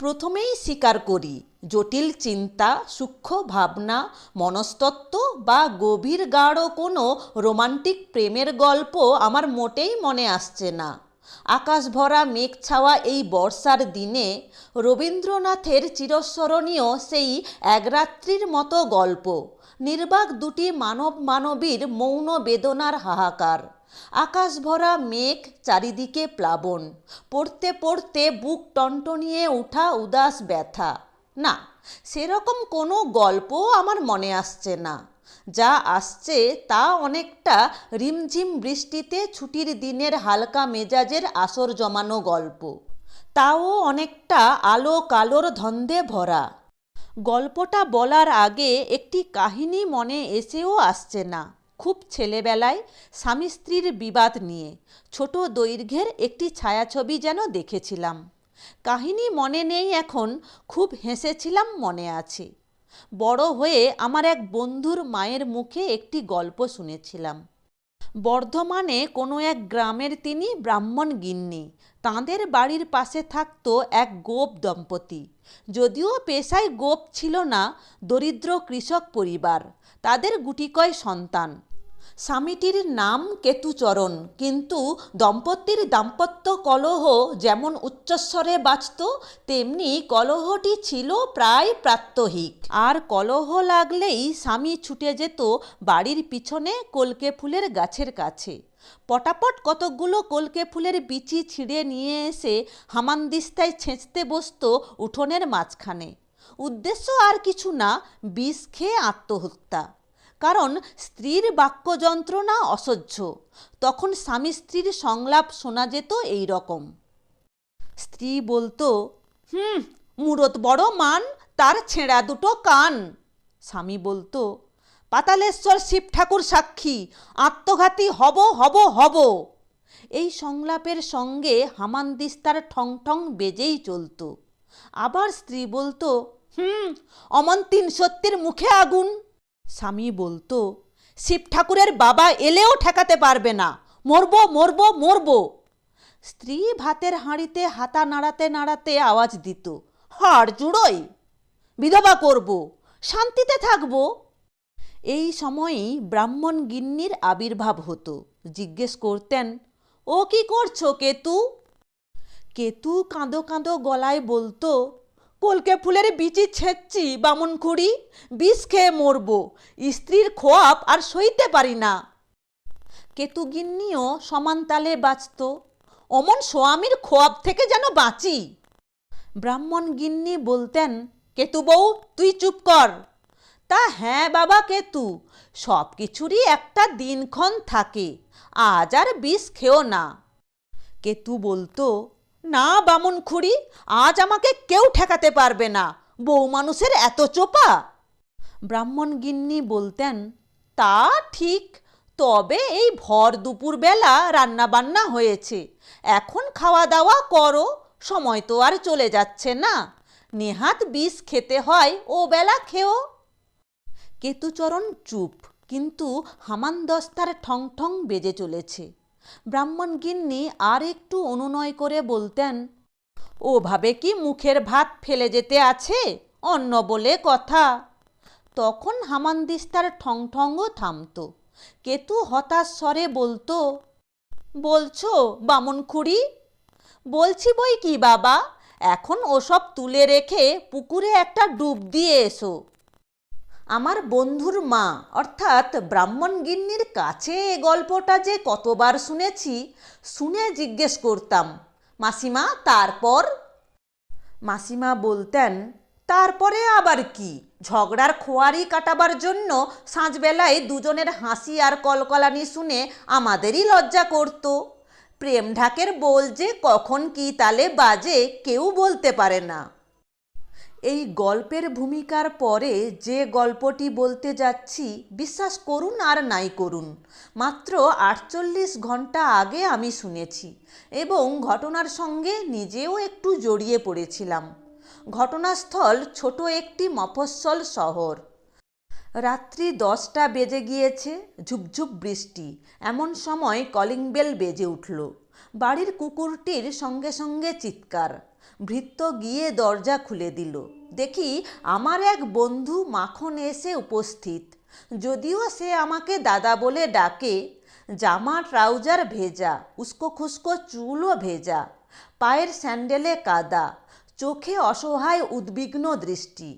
প্রথমেই স্বীকার করি, জটিল চিন্তা, সূক্ষ্ম ভাবনা, মনস্তত্ত্ব বা গভীর গাঢ় কোনো রোমান্টিক প্রেমের গল্প আমার মোটেই মনে আসছে না। আকাশ ভরা মেঘ ছাওয়া এই বর্ষার দিনে রবীন্দ্রনাথের চিরস্মরণীয় সেই একরাত্রির মতো গল্প, নির্বাক দুটি মানব মানবীর মৌন বেদনার হাহাকার। আকাশ ভরা মেঘ চারিদিকে প্লাবন। পড়তে পড়তে বুক টনটনিয়ে ওঠা উদাস ব্যথা। না, সেরকম কোনো গল্প আমার মনে আসছে না। যা আসছে তা অনেকটা রিমঝিম বৃষ্টিতে ছুটির দিনের হালকা মেজাজের আসর জমানো গল্প। তাও অনেকটা আলো কালোর ধন্দে ভরা। গল্পটা বলার আগে একটি কাহিনী মনে এসেও আসছে না। খুব ছেলেবেলায় স্বামী স্ত্রীর বিবাদ নিয়ে। ছোট দৈর্ঘ্যের একটি ছায়াছবি যেন দেখেছিলাম। কাহিনী মনে নেই এখন, খুব হেসেছিলাম মনে আছে। বড় হয়ে আমার এক বন্ধুর মায়ের মুখে একটি গল্প শুনেছিলাম। বর্ধমানে কোনো এক গ্রামের তিনি ব্রাহ্মণ গিন্নি। তাঁদের বাড়ির পাশে থাকতো এক গোপ দম্পতি। যদিও পেশায় গোপ ছিল না, দরিদ্র কৃষক পরিবার। তাদের গুটিকয় সন্তান। স্বামীটির নাম কেতুচরণ, কিন্তু দম্পতির দাম্পত্য কলহ যেমন উচ্চস্বরে বাজত তেমনি কলহটি ছিল প্রায় প্রাত্যহিক। আর কলহ লাগলেই স্বামী ছুটে যেত বাড়ির পিছনে কলকে ফুলের গাছের কাছে। পটাপট কতকগুলো কলকে ফুলের বিচি ছিঁড়ে নিয়ে এসে হামানদিস্তায় ছেঁচতে বসত উঠোনের মাঝখানে। উদ্দেশ্য আর কিছু না, বিষ খেয়ে আত্মহত্যা। কারণ স্ত্রীর বাক্য যন্ত্রণা অসহ্য। তখন স্বামী স্ত্রীর সংলাপ শোনা যেত এই রকম স্ত্রী বলতো, হুম, মুরত বড় মান, তার ছেঁড়া দুটো কান। স্বামী বলতো, পাতালেশ্বর শিব ঠাকুর সাক্ষী, আত্মঘাতী হব হব হব। এই সংলাপের সঙ্গে হামানদিস্তার ঠং ঠং বেজেই চলতো। আবার স্ত্রী বলতো হুম, অমন তিন সত্যের মুখে আগুন। স্বামী বলতো, শিব ঠাকুরের বাবা এলেও ঠেকাতে পারবে না। মরবো মরবো মরবো। স্ত্রী ভাতের হাঁড়িতে হাতা নাড়াতে নাড়াতে আওয়াজ দিত, হাড় জুড়োই, বিধবা করব, শান্তিতে থাকব। এই সময়েই ব্রাহ্মণ গিন্নির আবির্ভাব হতো। জিজ্ঞেস করতেন, ও কি করছ, কেতু? কেতু কাঁদো কাঁদো গলায় বলতো কলকে ফুলের বিচি ছেঁচছি, বামুন খুঁড়ি, বিষ খেয়ে মরবো, স্ত্রীর খোয়াপ আর সইতে পারি না। কেতু গিন্নিও সমান তালে বাঁচত, অমন স্বামীর খোয়াব থেকে যেন বাঁচি। ব্রাহ্মণ গিন্নি বলতেন, কেতু বউ, তুই চুপ কর। তা হ্যাঁ বাবা কেতু, সব কিছুরই একটা দিনক্ষণ থাকে, আজ আর বিষ খেও না। কেতু বলতো না বামুন খুড়ি, আজ আমাকে কেউ ঠেকাতে পারবে না। বউ মানুষের এত চোপা। ব্রাহ্মণ গিন্নি বলতেন, তা ঠিক, তবে এই ভর দুপুরবেলা রান্না বান্না হয়েছে। এখন খাওয়া দাওয়া করো, সময় তো আর চলে যাচ্ছে না। নেহাত বিষ খেতে হয়, ও বেলা খেও। কেতুচরণ চুপ, কিন্তু হামানদস্তার ঠং ঠং বেজে চলেছে। ব্রাহ্মণ গিন্নি আর একটু অনুনয় করে বলতেন, ওভাবে কি মুখের ভাত ফেলে যেতে আছে? অন্য বলে কথা। তখন হামানদিস্তার ঠং ঠংও থামতো। কেতু হতাশ স্বরে বলতো, বলছো, বামন খুড়ি? বলছি বই কি বাবা? এখন ওসব তুলে রেখে পুকুরে একটা ডুব দিয়ে এসো। আমার বন্ধুর মা, অর্থাৎ ব্রাহ্মণ গিন্নির কাছে এ গল্পটা যে কতবার শুনেছি, শুনে জিজ্ঞেস করতাম, মাসিমা, তারপর? মাসিমা বলতেন, তারপরে আবার কি? ঝগড়ার খোয়ারি কাটাবার জন্য সাঁঝবেলায় দুজনের হাসি আর কলকলানি শুনে আমাদেরই লজ্জা করত। প্রেম ঢাকের বল যে কখন কি তালে বাজে কেউ বলতে পারে না। এই গল্পের ভূমিকার পরে যে গল্পটি বলতে যাচ্ছি, বিশ্বাস করুন আর নাই করুন। মাত্র আটচল্লিশ ঘণ্টা আগে আমি শুনেছি এবং ঘটনার সঙ্গে নিজেও একটু জড়িয়ে পড়েছিলাম। ঘটনাস্থল ছোট একটি মফস্বল শহর। রাত্রি দশটা বেজে গিয়েছে, ঝুপঝুপ বৃষ্টি। এমন সময় কলিং বেল বেজে উঠল। বাড়ির কুকুরটির সঙ্গে সঙ্গে চিৎকার। ভৃত্য গিয়ে দরজা খুলে দিল। দেখি আমার এক বন্ধু মাখন এসে উপস্থিত। যদিও সে আমাকে দাদা বলে ডাকে, জামা ট্রাউজার ভেজা, উস্কো খুস্কো চুলও ভেজা, পায়ের স্যান্ডেলে কাদা, চোখে অসহায় উদ্বিগ্ন দৃষ্টি।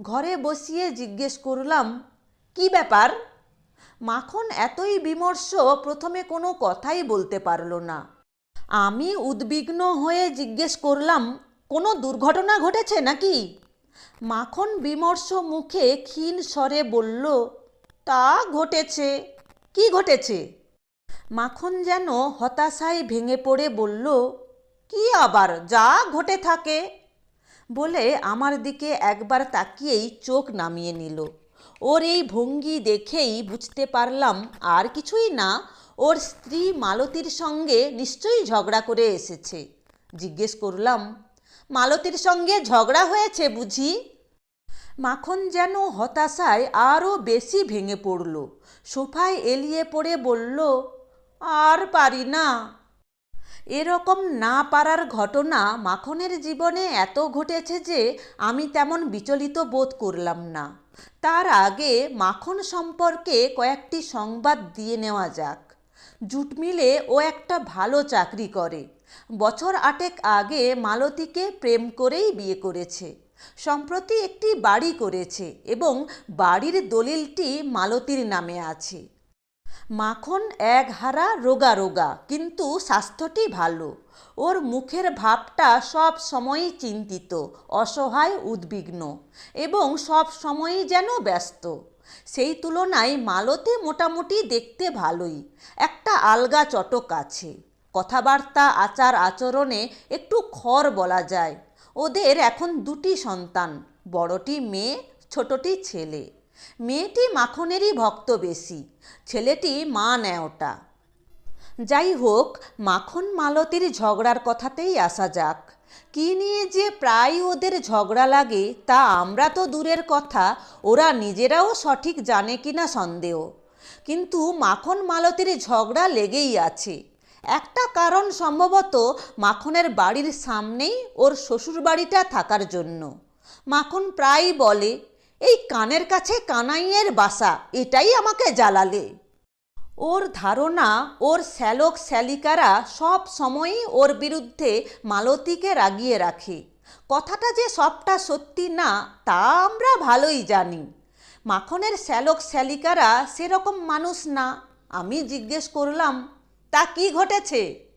ঘরে বসিয়ে জিজ্ঞেস করলাম, কি ব্যাপার? মাখন এতই বিমর্ষ, প্রথমে কোনো কথাই বলতে পারল না। আমি উদ্বিগ্ন হয়ে জিজ্ঞেস করলাম, কোনো দুর্ঘটনা ঘটেছে নাকি? মাখন বিমর্ষ মুখে ক্ষীণ স্বরে বলল, তা ঘটেছে? কি ঘটেছে? মাখন যেন হতাশায় ভেঙে পড়ে বলল, কি আবার? যা ঘটে থাকে? বলে আমার দিকে একবার তাকিয়েই চোখ নামিয়ে নিল। ওর এই ভঙ্গি দেখেই বুঝতে পারলাম আর কিছুই না, ওর স্ত্রী মালতীর সঙ্গে নিশ্চয়ই ঝগড়া করে এসেছে। জিজ্ঞেস করলাম মালতীর সঙ্গে ঝগড়া হয়েছে বুঝি? মাখন যেন হতাশায় আরও বেশি ভেঙে পড়ল। সোফায় এলিয়ে পড়ে বলল, আর পারি না। এরকম না পারার ঘটনা মাখনের জীবনে এত ঘটেছে যে আমি তেমন বিচলিত বোধ করলাম না। তার আগে মাখন সম্পর্কে কয়েকটি সংবাদ দিয়ে নেওয়া যাক। জুট মিলে ও একটা ভালো চাকরি করে। বছর আটেক আগে মালতীকে প্রেম করেই বিয়ে করেছে। সম্প্রতি একটি বাড়ি করেছে এবং বাড়ির দলিলটি মালতীর নামে আছে। মাখন এক হারা রোগা রোগা, কিন্তু স্বাস্থ্যটি ভালো। ওর মুখের ভাবটা সব সময়ই চিন্তিত, অসহায়, উদ্বিগ্ন এবং সব সময়ই যেন ব্যস্ত। সেই তুলনায় মালতে মোটামুটি দেখতে ভালোই। একটা আলগা চটক আছে। কথাবার্তা, আচার, আচরণে একটু খর বলা যায়। ওদের এখন দুটি সন্তান, বড়টি মেয়ে, ছোটটি ছেলে। মেয়েটি মাখনেরই ভক্ত বেশি, ছেলেটি মা নেয় ওটা যাই হোক, মাখন মালতির ঝগড়ার কথাতেই আসা যাক। কি নিয়ে যে প্রায় ওদের ঝগড়া লাগে, তা আমরা তো দূরের কথা, ওরা নিজেরাও সঠিক জানে কিনা সন্দেহ। কিন্তু মাখন মালতির ঝগড়া লেগেই আছে। একটা কারণ সম্ভবত মাখনের বাড়ির সামনেই ওর শ্বশুর বাড়িটা থাকার জন্য। মাখন প্রায়ই বলে, এই কানের কাছে কানাইয়ের বাসা, এটাই আমাকে জ্বালালে। ওর ধারণা, ওর শ্যালক শ্যালিকারা সব সময়ই ওর বিরুদ্ধে মালতীকে রাগিয়ে রাখে। কথাটা যে সবটা সত্যি না, তা আমরা ভালোই জানি। মাখনের শ্যালক শ্যালিকারা সেরকম মানুষ না। আমি জিজ্ঞেস করলাম তা কি ঘটেছে?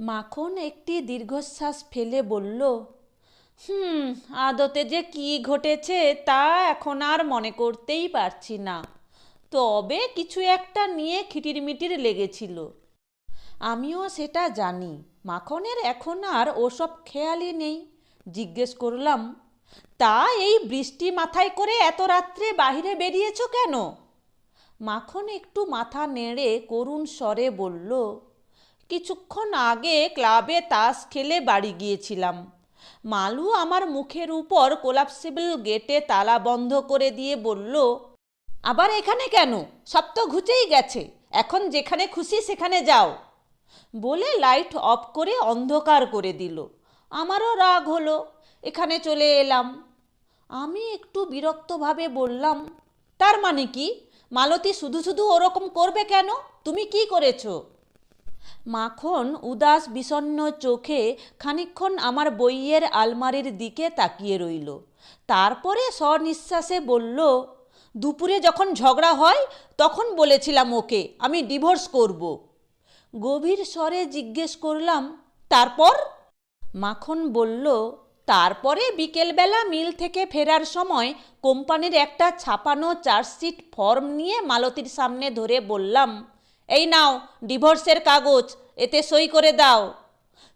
মাখন একটি দীর্ঘশ্বাস ফেলে বলল, হুম, আদতে যে কি ঘটেছে তা এখন আর মনে করতেই পারছি না। তবে কিছু একটা নিয়ে খিটিরমিটির লেগেছিল। আমিও সেটা জানি। মাখনের এখন আর ওসব খেয়ালই নেই। জিজ্ঞেস করলাম, তা এই বৃষ্টি মাথায় করে এত রাত্রে বাহিরে বেরিয়েছ কেন? মাখন একটু মাথা নেড়ে করুণ স্বরে বলল, কিছুক্ষণ আগে ক্লাবে তাস খেলে বাড়ি গিয়েছিলাম। মালু আমার মুখের উপর কোলাপসিবল গেটে তালা বন্ধ করে দিয়ে বলল, আবার এখানে কেন? সব তো ঘুচেই গেছে। এখন যেখানে খুশি সেখানে যাও। বলে লাইট অফ করে অন্ধকার করে দিল। আমারও রাগ হলো, এখানে চলে এলাম। আমি একটু বিরক্তভাবে বললাম, তার মানে কি? মালতী শুধু শুধু ওরকম করবে কেন? তুমি কি করেছ? মাখন উদাস বিষণ্ন চোখে খানিকক্ষণ আমার বইয়ের আলমারির দিকে তাকিয়ে রইল। তারপরে স্বনিশ্বাসে বলল, দুপুরে যখন ঝগড়া হয়, তখন বলেছিলাম ওকে, আমি ডিভোর্স করব। গভীর স্বরে জিজ্ঞেস করলাম, তারপর? মাখন বলল তারপরে বিকেলবেলা মিল থেকে ফেরার সময় কোম্পানির একটা ছাপানো চার্জশিট ফর্ম নিয়ে মালতির সামনে ধরে বললাম, এই নাও, ডিভোর্সের কাগজ, এতে সই করে দাও।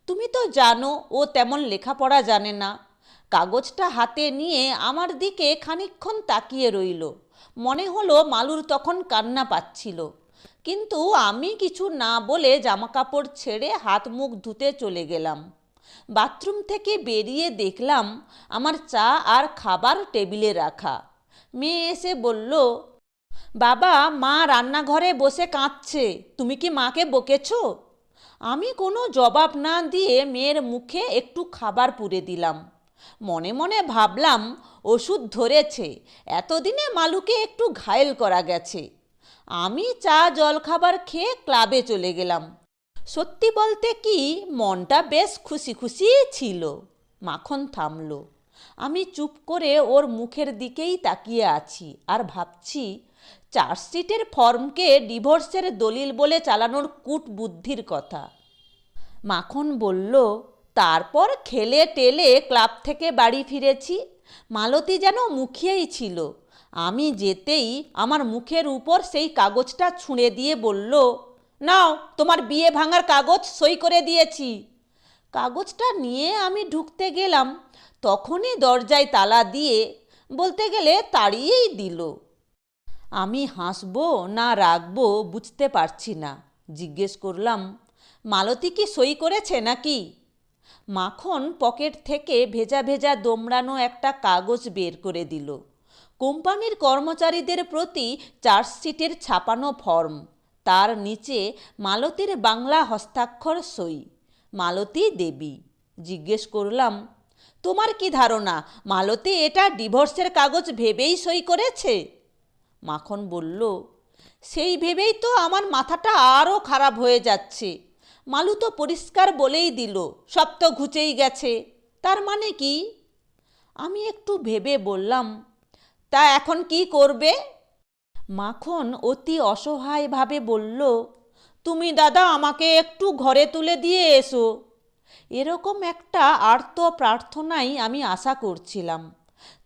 তুমি তো জানো, ও তেমন লেখাপড়া জানে না। কাগজটা হাতে নিয়ে আমার দিকে খানিকক্ষণ তাকিয়ে রইল। মনে হলো মালুর তখন কান্না পাচ্ছিল। কিন্তু আমি কিছু না বলে জামাকাপড় ছেড়ে হাত মুখ ধুতে চলে গেলাম। বাথরুম থেকে বেরিয়ে দেখলাম আমার চা আর খাবার টেবিলে রাখা। মেয়ে এসে বলল, বাবা, মা রান্নাঘরে বসে কাঁদছে, তুমি কি মাকে বকেছ? আমি কোনো জবাব না দিয়ে মেয়ের মুখে একটু খাবার পুরে দিলাম। মনে মনে ভাবলাম, ওষুধ ধরেছে, এতদিনে মালুকে একটু ঘায়েল করা গেছে। আমি চা, জলখাবার খেয়ে ক্লাবে চলে গেলাম। সত্যি বলতে কি, মনটা বেশ খুশি খুশি ছিল। মাখন থামল। আমি চুপ করে ওর মুখের দিকেই তাকিয়ে আছি আর ভাবছি, চার্জশিটের ফর্মকে ডিভোর্সের দলিল বলে চালানোর কূট বুদ্ধির কথা। মাখন বলল, তারপর খেলে টেলে ক্লাব থেকে বাড়ি ফিরেছি। মালতী যেন মুখিয়েই ছিল। আমি যেতেই আমার মুখের উপর সেই কাগজটা ছুঁড়ে দিয়ে বলল নাও, তোমার বিয়ে ভাঙার কাগজ সই করে দিয়েছি। কাগজটা নিয়ে আমি ঢুকতে গেলাম। তখনই দরজায় তালা দিয়ে বলতে গেলে তাড়িয়েই দিল। আমি হাসবো না রাগবো বুঝতে পারছি না। জিজ্ঞেস করলাম, মালতী কি সই করেছে নাকি? মাখন পকেট থেকে ভেজা ভেজা দোমড়ানো একটা কাগজ বের করে দিল। কোম্পানির কর্মচারীদের প্রতি চার্জশিটের ছাপানো ফর্ম। তার নিচে মালতীর বাংলা হস্তাক্ষর সই। মালতী দেবী। জিজ্ঞেস করলাম, তোমার কি ধারণা, মালতী এটা ডিভোর্সের কাগজ ভেবেই সই করেছে? মাখন বলল, সেই ভেবেই তো আমার মাথাটা আরও খারাপ হয়ে যাচ্ছে। মালু তো পরিষ্কার বলেই দিল, সব তো ঘুচেই গেছে। তার মানে কি? আমি একটু ভেবে বললাম, তা এখন কি করবে? মাখন অতি অসহায়ভাবে বলল, তুমি দাদা আমাকে একটু ঘরে তুলে দিয়ে এসো। এরকম একটা আর্ত প্রার্থনাই আমি আশা করছিলাম।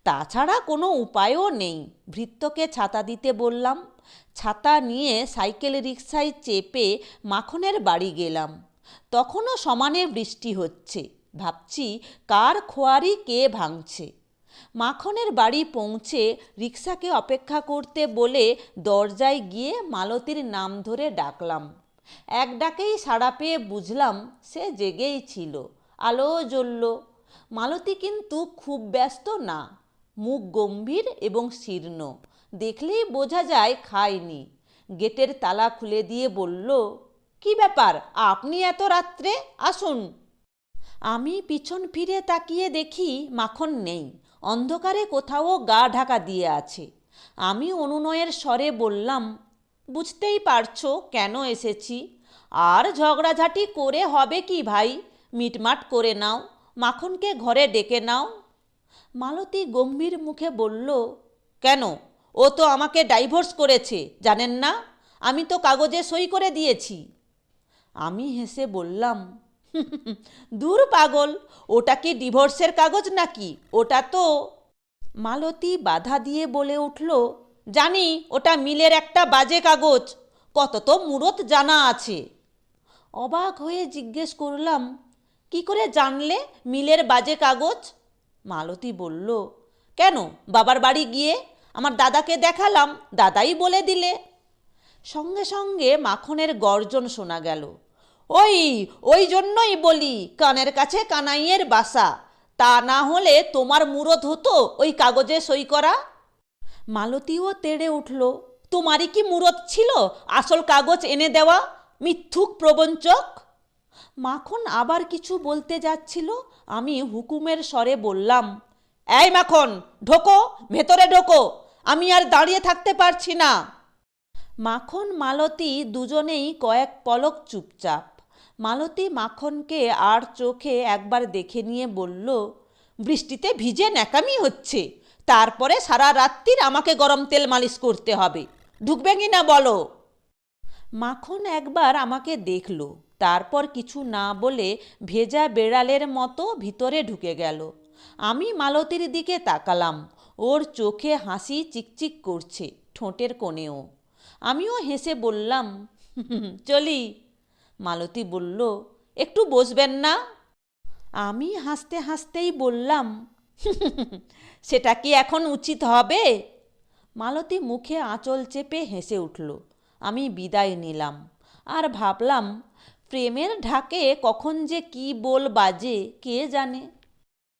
তাছাড়া কোনো উপায়ও নেই। ভৃত্যকে ছাতা দিতে বললাম। ছাতা নিয়ে সাইকেল রিক্সায় চেপে মাখনের বাড়ি গেলাম। তখনও সমানে বৃষ্টি হচ্ছে। ভাবছি, কার খোয়ারি কে ভাঙছে? মাখনের বাড়ি পৌঁছে রিক্সাকে অপেক্ষা করতে বলে দরজায় গিয়ে মালতীর নাম ধরে ডাকলাম। এক ডাকেই সাড়া পেয়ে বুঝলাম সে জেগেই ছিল। আলো জ্বলল। মালতী কিন্তু খুব ব্যস্ত না। মুখ গম্ভীর এবং শীর্ণ। দেখলেই বোঝা যায় খায়নি। গেটের তালা খুলে দিয়ে বলল, কি ব্যাপার? আপনি এত রাত্রে? আসুন। আমি পিছন ফিরে তাকিয়ে দেখি মাখন নেই। অন্ধকারে কোথাও গা ঢাকা দিয়ে আছে। আমি অনুনয়ের স্বরে বললাম, বুঝতেই পারছ কেন এসেছি? আর ঝগড়াঝাটি করে হবে কি ভাই? মিটমাট করে নাও, মাখনকে ঘরে ডেকে নাও। মালতী গম্ভীর মুখে বলল, কেন? ও তো আমাকে ডাইভোর্স করেছে, জানেন না? আমি তো কাগজে সই করে দিয়েছি। আমি হেসে বললাম দূর পাগল, ওটা কি ডিভোর্সের কাগজ নাকি? ওটা তো মালতী বাধা দিয়ে বলে উঠল, জানি, ওটা মিলের একটা বাজে কাগজ, কত তো মুরত জানা আছে। অবাক হয়ে জিজ্ঞেস করলাম, কি করে জানলে মিলের বাজে কাগজ? মালতী বলল, কেন, বাবার বাড়ি গিয়ে? আমার দাদাকে দেখালাম, দাদাই বলে দিলে। সঙ্গে সঙ্গে মাখনের গর্জন শোনা গেল। ওই ওই জন্যই বলি, কানের কাছে কানাইয়ের বাসা। তা না হলে তোমার মুরদ হতো ওই কাগজে সই করা। মালতীও তেড়ে উঠল, তোমারই কি মুরত ছিল আসল কাগজ এনে দেওয়া, মিথ্যুক প্রবঞ্চক? মাখন আবার কিছু বলতে যাচ্ছিল, আমি হুকুমের স্বরে বললাম, এই মাখন, ঢোকো, ভেতরে ঢোকো, আমি আর দাঁড়িয়ে থাকতে পারছি না। মাখন, মালতী দুজনেই কয়েক পলক চুপচাপ মালতী মাখনকে আর চোখে একবার দেখে নিয়ে বলল, বৃষ্টিতে ভিজে ন্যাকামি হচ্ছে। তারপরে সারা রাত্রির আমাকে গরম তেল মালিশ করতে হবে। ঢুকবে কি না বলো? মাখন একবার আমাকে দেখল, তারপর কিছু না বলে ভেজা বেড়ালের মতো ভিতরে ঢুকে গেল। আমি মালতীর দিকে তাকালাম, ওর চোখে হাসি চিকচিক করছে ঠোঁটের কোণেও। আমিও হেসে বললাম, চলি। মালতী বলল, একটু বসবেন না? আমি হাসতে হাসতেই বললাম সেটা কি এখন উচিত হবে? মালতী মুখে আঁচল চেপে হেসে উঠল, আমি বিদায় নিলাম। আর ভাবলাম, প্রেমের ঢাকে কখন যে কি বল বাজে, কে জানে?